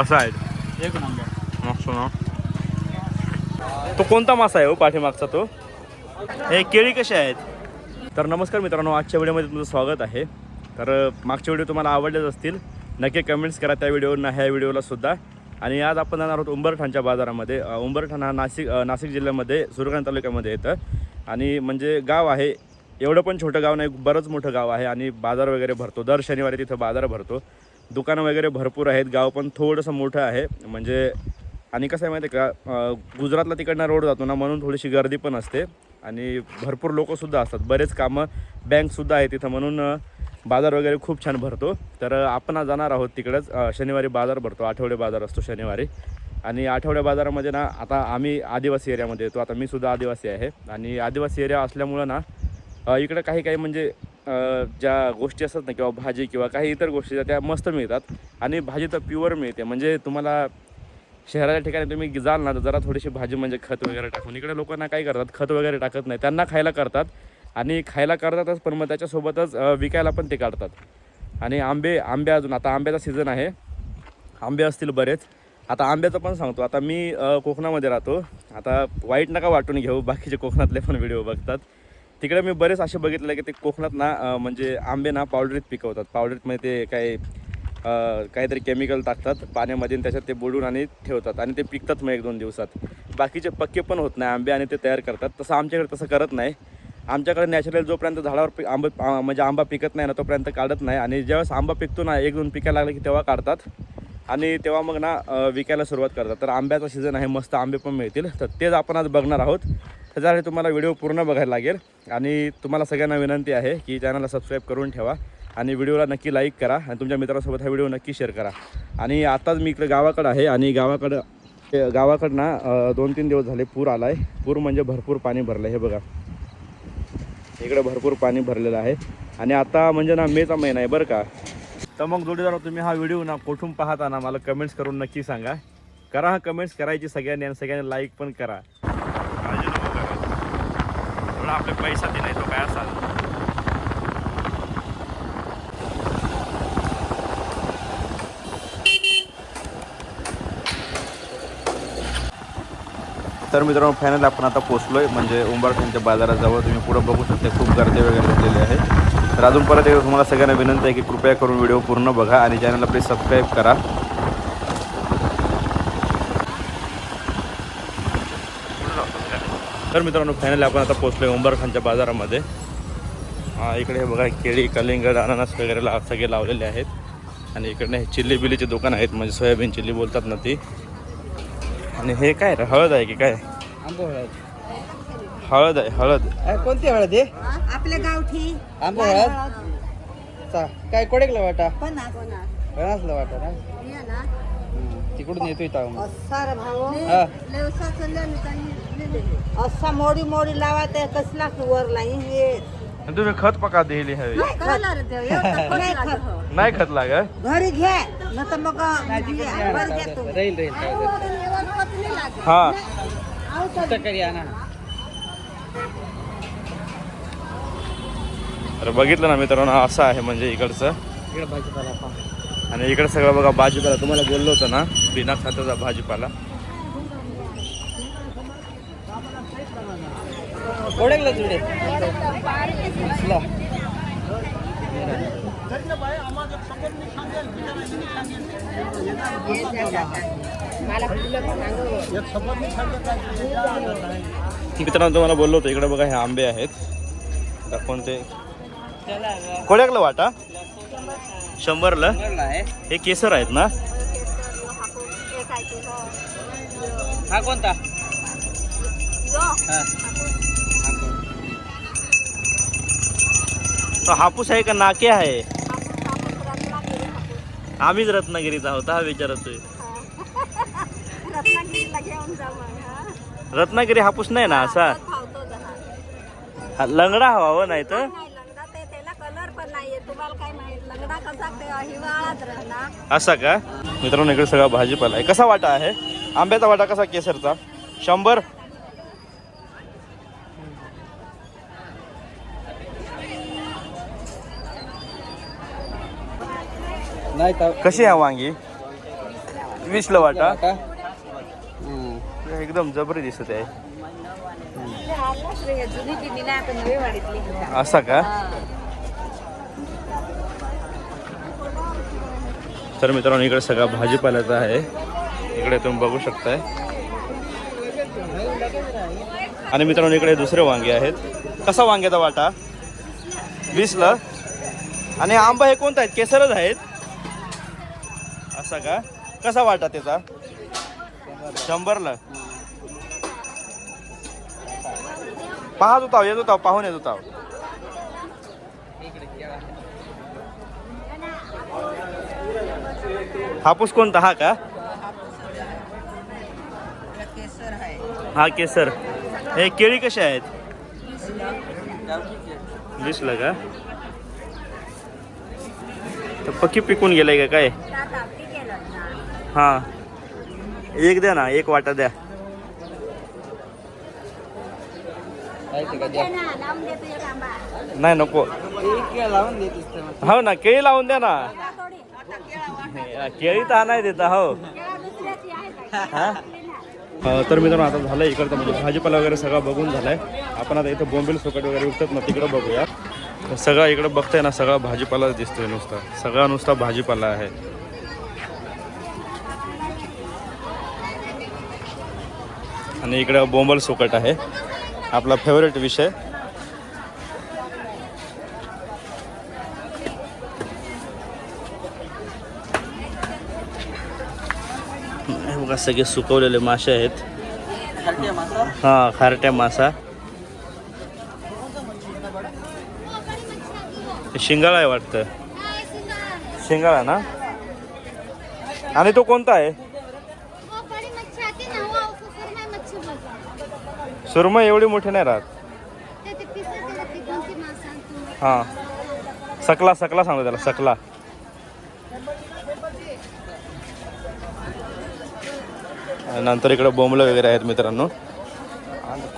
कसा आहे एक नंबर मस्त ना तो कोणता मासा आहे हो पाठीमागचा तो? हे केळी कशी आहेत? तर नमस्कार मित्रांनो आजच्या व्हिडिओमध्ये तुमचं स्वागत आहे. तर मागचे व्हिडिओ तुम्हाला आवडलेच असतील नक्की कमेंट्स करा त्या व्हिडिओना ह्या व्हिडिओला सुद्धा. आणि आज आपण जाणार आहोत उंबरठाणच्या बाजारामध्ये. उंबरठाण हा नाशिक नाशिक जिल्ह्यामध्ये सुरगाणा तालुक्यामध्ये येतं. आणि म्हणजे गाव आहे एवढं पण छोटं गाव नाही बरंच मोठं गाव आहे आणि बाजार वगैरे भरतो. दर शनिवारी तिथं बाजार भरतो. दुकानं वगैरे भरपूर आहेत. गाव पण थोडंसं मोठं आहे. म्हणजे आणि कसं आहे माहिती आहे का गुजरातला तिकडनं रोड जातो ना म्हणून थोडीशी गर्दी पण असते. आणि भरपूर लोकंसुद्धा असतात. बरेच कामं बँकसुद्धा आहे तिथं. म्हणून बाजार वगैरे खूप छान भरतो. तर आपण जाणार आहोत तिकडंच. शनिवारी बाजार भरतो. आठवडे बाजार असतो शनिवारी. आणि आठवड्या बाजारामध्ये ना आता आम्ही आदिवासी एरियामध्ये येतो. आता मी सुद्धा आदिवासी आहे. आणि आदिवासी एरिया असल्यामुळं ना इकडं काही काही म्हणजे ज्या गोष्टी असतात ना किंवा भाजी किंवा काही इतर गोष्टी त्या मस्त मिळतात. आणि भाजी तर प्युअर मिळते. म्हणजे तुम्हाला शहराच्या ठिकाणी तुम्ही जाल ना तर जरा थोडीशी भाजी म्हणजे खत वगैरे टाकून. इकडे लोकांना काय करतात खत वगैरे टाकत नाही. त्यांना खायला करतात. आणि खायला करतातच पण मग त्याच्यासोबतच विकायला पण ते काढतात. आणि आंबे आंबे अजून आता आंब्याचा सीझन आहे. आंबे असतील बरेच. आता आंब्याचं पण सांगतो. आता मी कोकणामध्ये राहतो. आता वाईट नका वाटून घेऊ. बाकीचे कोकणातले पण व्हिडिओ बघतात. तिकडे मी बरेच असे बघितले की ते कोकणात ना म्हणजे आंबे ना पावडरीत पिकवतात. पावडरीतमध्ये ते काही काहीतरी केमिकल टाकतात पाण्यामध्ये त्याच्यात ते बुडून आणि ठेवतात आणि ते पिकतात मग एक दोन दिवसात. बाकीचे पक्के पण होत नाही आंबे आणि ते तयार करतात. तसं आमच्याकडे तसं करत नाही. आमच्याकडे नॅचरल जोपर्यंत झाडावर पि आंब म्हणजे आंबा पिकत नाही ना तोपर्यंत काढत नाही. आणि ज्यावेळेस आंबा पिकतो ना एक दोन पिकायला लागले की तेव्हा काढतात. आणि तेव्हा मग ना विकायला सुरुवात करतात. तर आंब्याचा सीझन आहे मस्त आंबे पण मिळतील. तर तेच आपण आज बघणार आहोत. त्याच्यासाठी तुम्हाला व्हिडिओ पूर्ण बघायला लागेल. आणि तुम्हाला सगळ्यांना विनंती आहे की चॅनलला सबस्क्राईब करून ठेवा. आणि व्हिडिओला नक्की लाईक करा आणि तुमच्या मित्रांसोबत हा व्हिडिओ नक्की शेअर करा. आणि आत्ताच मी इकडे गावाकडं आहे आणि गावाकडं ते गावाकडं ना दोन तीन दिवस झाले पूर आला आहे पूर म्हणजे भरपूर पाणी भरलं आहे हे बघा. इकडे भरपूर पाणी भरलेलं आहे. आणि आता म्हणजे ना मेचा महिना आहे बरं का. तर मग जोडीदार तुम्ही हा व्हिडिओ ना कुठून पाहता ना मला कमेंट्स करून नक्की सांगा. करा हा कमेंट्स करायची सगळ्यांनी आणि सगळ्यांनी लाईक पण करा. करा. थोडा आपले पैसा नाही तो काय असाल? तर मित्रांनो फायनल आपण आता पोचलोय म्हणजे उंबरठ्यांच्या बाजाराजवळ. तुम्ही पुढं बघू शकता खूप गर्दी वगैरे झालेली आहे. तर अजून परत एकदा तुम्हाला सगळ्यांना विनंती आहे की कृपया करून व्हिडिओ पूर्ण बघा आणि चॅनलला प्लीज सबस्क्राईब करा. तर मित्रांनो फायनली आपण आता पोचलोय उंबरखानच्या बाजारामध्ये. हा इकडे हे बघा केळी कलिंगड अननस वगैरे लाव सगळे लावलेले आहेत. आणि इकडे हे चिल्ली बिल्लीचे दुकान आहेत म्हणजे सोयाबीन चिल्ली बोलतात ना ती. आणि हे काय रे हळद आहे की काय? आंबो हळद. हळद आहे हळद. कोणती हळद आहे आपल्या गावठी. आंबो हळद? काय कोडेकला वाटा? पन्नासला वाटा ना तिकडून येतोय ताव हा. असा मोडी मोडी लावा ते कसला वर हे आणि तुम्ही खत पका दिली हवी. नाही खत. नाही खत. लाग घरी घ्या न तर मग वर घ्या तुम्ही. राहील राहील हा. तरी आणा? तर बघितलं ना मित्रांनो असं आहे म्हणजे इकडचं. इकडे भाजीपाला पहा. आणि इकडे सगळं बघा भाजीपाला. तुम्हाला बोललो होतं ना बिना खात्याचा भाजीपाला. मित्रांनो तुम्हाला बोललो होतो इकडे बघा हे आंबे आहेत. कोणते? कोड्याकलं वाटा. शंभरला? हे केसर आहेत ना? हा कोणता? तो हापूस आहे का नाके आहे? आम्हीच रत्नागिरीचा आहोत हा विचारतोय. हा. रत्नागिरी हापूस नाही ना असा. हा, लंगडा हवा हो नाही तर असा का? मित्रांनो इकडे सगळा भाजीपाला आहे. कसा वाटा आहे? आंब्याचा वाटा कसा केसरचा? शंभर? नाही तर कशी आहे वांगी? वीसला वाटा. एकदम जबरी दिसत आहे. असा का? तर मित्रांनो इकडे सगळा भाजीपाल्याचा आहे. इकडे तुम्ही बघू शकताय. आणि मित्रांनो इकडे दुसरे वांगे आहेत. कसा वांग्याचा वाटा? वीसला. आणि आंबा हे कोणता आहेत? केसरच आहेत. असा का? कसा वाटा त्याचा? शंभरला. पाहत होता येत होता पाहून येत होता हापूस कोणता? हा का? हा केसर. हे केळी कशी आहेत? वीसला का? तर पक्की पिकून गेलंय का काय? हा. एक द्या ना एक वाटा द्या. नाही नको. हो ना केळी लावून द्या ना. केळी तर नाही देता हो. हा? मी तर मित्रांनो आता झालं इकडचं म्हणजे भाजीपाला वगैरे सगळं बघून झालाय. आपण आता इथं बोंबील सुकट वगैरे विकतात ना तिकडं बघूया. सगळं इकडं बघताय ना सगळा भाजीपाला दिसतोय नुसता. सगळा नुसता भाजीपाला आहे. आणि इकडं बोंबल सुकट आहे. आपला फेवरेट विषय. सगळे सुकवलेले मासे आहेत. हा खारट्या मासा. हे शिंगाळा आहे वाटतं. शिंगाळा ना? आणि तो कोणता आहे? सुरमई सुरमई एवढी मोठी नाही राहत. हा. सकला सकला सांगतो त्याला सकला. नंतर इकडे बोंबलं वगैरे आहेत मित्रांनो.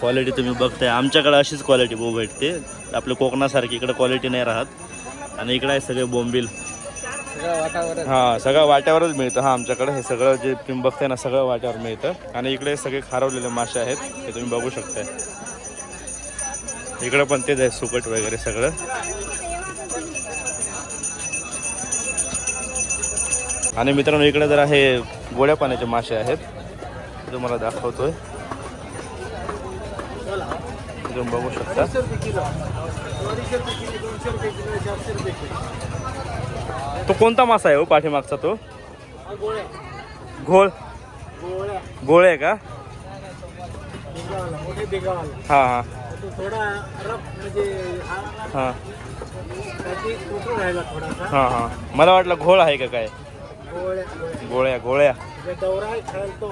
क्वालिटी तुम्ही बघताय. आमच्याकडे अशीच क्वालिटी बोंब भेटते आपल्या कोकणासारखी इकडे क्वालिटी नाही राहत. आणि इकडे आहे सगळे बोंबील. हां सगळं वाट्यावरच मिळतं. हां आमच्याकडे हे सगळं जे तुम्ही बघताय ना सगळं वाट्यावर मिळतं. आणि इकडे सगळे खारवलेले मासे आहेत. हे तुम्ही बघू शकताय. इकडं पण तेच आहे सुकट वगैरे सगळं. आणि मित्रांनो इकडे जर हे गोड्या पाण्याचे मासे आहेत. तुम्हाला दाखवतोय तुम्ही बघू शकता. तो कोणता मासा आहे हो पाठीमागचा तो? घोळ. गोळे आहे का? हां. हां. हां हां. मला वाटलं घोळ आहे का काय? गोळ्या गोळ्या. गोळ्या जे दौरा खेळतो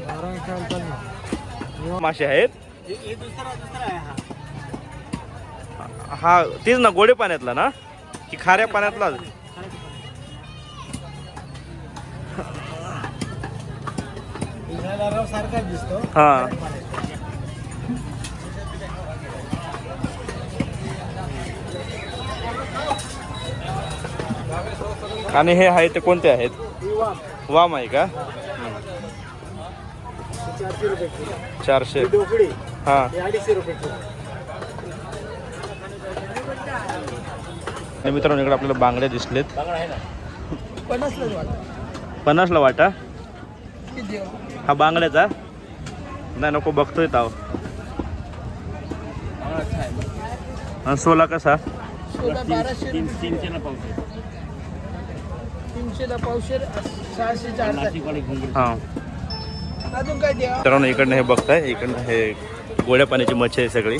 दौरा खेळतो ना मासे आहेत? हे हे दुसरा दुसरा आहे हा. हा तेच ना गोडे पाण्यातला ना? की खाऱ्या पाण्यातला? हा. आणि हे आहे ते कोणते आहेत? वाम आहे का? चारशे. हा. आणि मित्रांनो इकडे आपल्याला बांगड्या दिसलेत. पन्नासला वाटा? हा बांगड्याचा? नाही नको बघतोय ताव. आणि सोला कसा? तीनशे तीनशेला पावशेर सहाशे चार हां. अजून काय द्या? मित्रांनो इकडनं हे बघताय इकडनं हे गोड्या पाण्याची मच्छी आहे सगळी.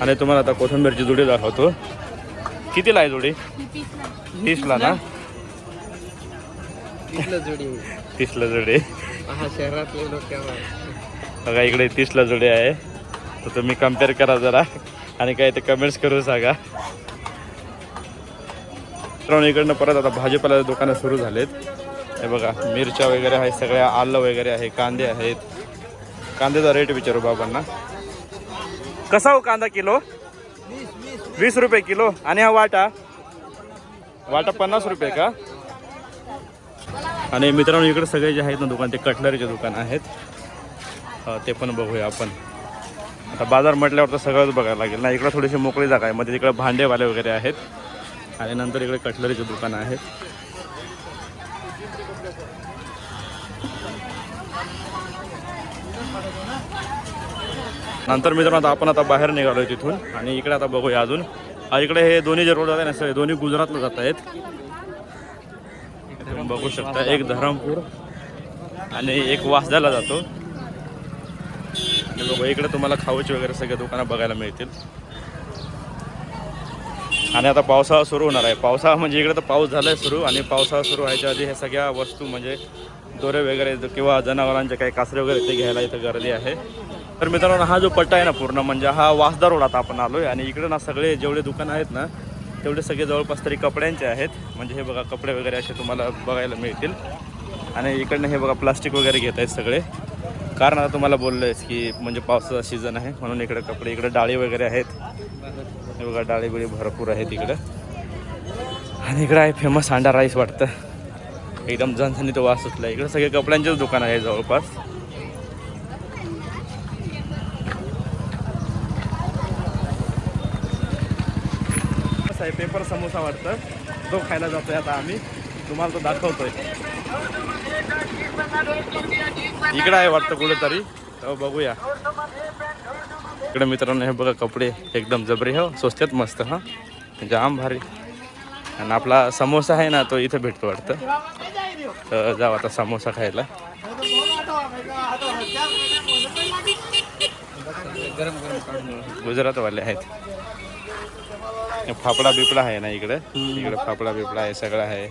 आणि तुम्हाला आता कोथिंबीरची जुडी दाखवतो. कितीला आहे जुडी? तीसला ना? तीसला जुडी हा शहरातले लोक बघा इकडे तीसला जुडी आहे. तर तुम्ही कंपेअर करा जरा आणि काय ते कमेंट्स करू सांगा. मित्रांनो इकडनं परत आता भाजीपाल्याचे दुकानं सुरू झालेत. हे बघा मिरच्या वगैरे आहेत सगळ्या आलं वगैरे आहे कांदे आहेत. कांद्याचा रेट विचारू बाबांना. कसा हो कांदा किलो? वीस रुपये किलो. आणि हा वाटा? वाटा पन्नास रुपये का? आणि मित्रांनो इकडे सगळे जे आहेत ना दुकान ते कटलरीचे दुकान आहेत. ते पण बघूया आपण. आता बाजार म्हटल्यावर तर सगळंच बघायला लागेल. ना इकडं थोडीशी मोकळी जागा आहे. मध्ये तिकडे भांडेवाले वगैरे आहेत. आणि नंतर इकडे कटलरीचे दुकान आहेत. नंतर मित्रांनो आता आपण आता बाहेर निघालोय तिथून. आणि इकडे आता बघूया अजून. इकडे हे दोन्ही जे रोड आहेत आहे ना सगळे दोन्ही गुजरातला जात आहेत. बघू शकता एक धरमपूर आणि एक वासद्याला जातो. बघू इकडे तुम्हाला खाऊची वगैरे सगळे दुकानं बघायला मिळतील. आणि आता पावसाळा सुरू होणार आहे. पावसाळा म्हणजे इकडे तर पाऊस झालाय सुरू आणि पावसाळा सुरू व्हायच्या आधी ह्या सगळ्या वस्तू म्हणजे दोरे वगैरे किंवा जनावरांचे काही कासरे वगैरे ते घ्यायला इथं गर्दी आहे. तर मित्रांनो हा जो पट्टा आहे ना पूर्ण म्हणजे हा वासदा रोड आता आपण आहे आणि इकडे ना सगळे जेवढे दुकानं आहेत ना तेवढे सगळे जवळपास तरी कपड्यांचे आहेत. म्हणजे हे बघा कपडे वगैरे असे तुम्हाला बघायला मिळतील. आणि इकडनं हे बघा प्लास्टिक वगैरे घेत आहेत सगळे. कारण आता तुम्हाला बोललोयच की म्हणजे पावसाचा सीझन आहे म्हणून इकडे कपडे इकडे डाळी वगैरे आहेत. हे बघा डाळी बिळी भरपूर आहेत इकडं. आणि इकडं आहे फेमस अंडा राईस वाटतं. एकदम झणझणीत वास सुटला इकडे सगळे कपड्यांचेच दुकान आहे जवळपास. आहे पेपर समोसा वाटतं. तो खायला जातोय आता आम्ही. तुम्हाला तो दाखवतोय. इकडं आहे वाटतं कुठेतरी. हो बघूया. इकडे मित्रांनो हे बघा कपडे एकदम जबरे हो. स्वस्तात मस्त हा. म्हणजे जाम भारी. आणि आपला समोसा आहे ना तो इथे भेटतो वाटतं. तर जाऊ आता समोसा खायला. गुजरातवाले आहेत. फापडा फाफडा बिपडा आहे ना इकडे. इकडे फाफडा बिपडा आहे सगळं आहे.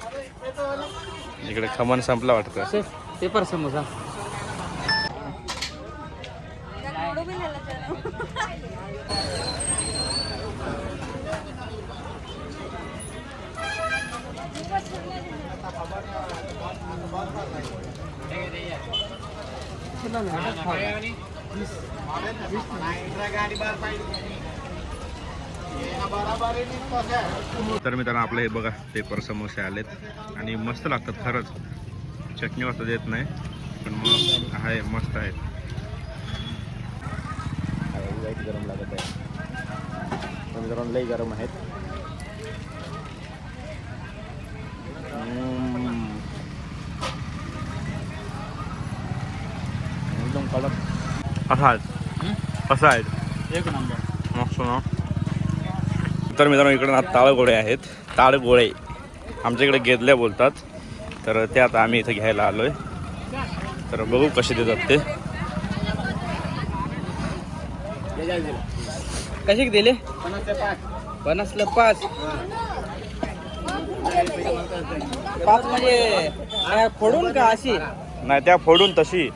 इकडे खमण संपला वाटतं. पेपर समोसा. तर मित्रांनो आपलं हे बघा पेपर समोसे आलेत. आणि मस्त लागतात खरंच. चटणी वाटत देत नाही पण मग आहे मस्त आहेत गरम लागत आहे. तर मित्रांनो लई गरम आहेत. एकदम कडक असा आहे असा आहे एक नंबर मस्त ना? तर मित्रांनो इकडे ना ताळगोळे आहेत. ताळगोळे आमच्या इकडे गेदल्या बोलतात. तर ते आता आम्ही इथं घ्यायला आलो आहे तर बघू कसे देतात ते. कसे दिले? पन्नासला पाच. पाच म्हणजे फोडून का अशी? नाही त्या फोडून तशी.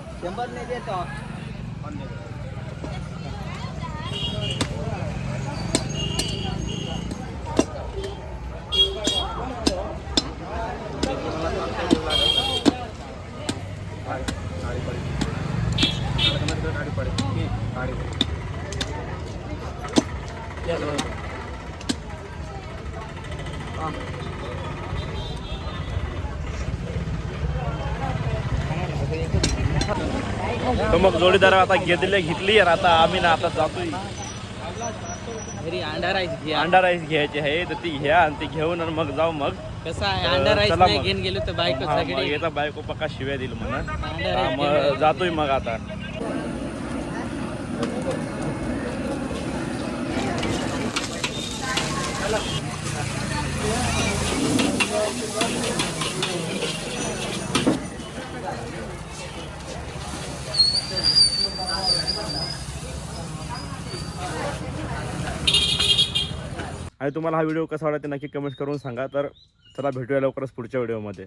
तर मग जोडीदार आता गेदले घेतली आणि आता आम्ही ना आता जातोय. अंडा राईस घे अंडा राईस घ्यायची आहे तर ती घ्या आणि ती घेऊन आणि मग जाऊ मग. कसं आहे अंडा राईस नाही. घेऊन गेलो तर बायको मग सगळी येता बायको पक्का शिव्या दिल म्हणा अंडा राईस मग जातोय मग आता. आणि तुम्हाला हा व्हिडिओ कसा वाटला ते नक्की कमेंट करून सांगा. तर चला भेटूया लवकरच पुढच्या व्हिडिओमध्ये.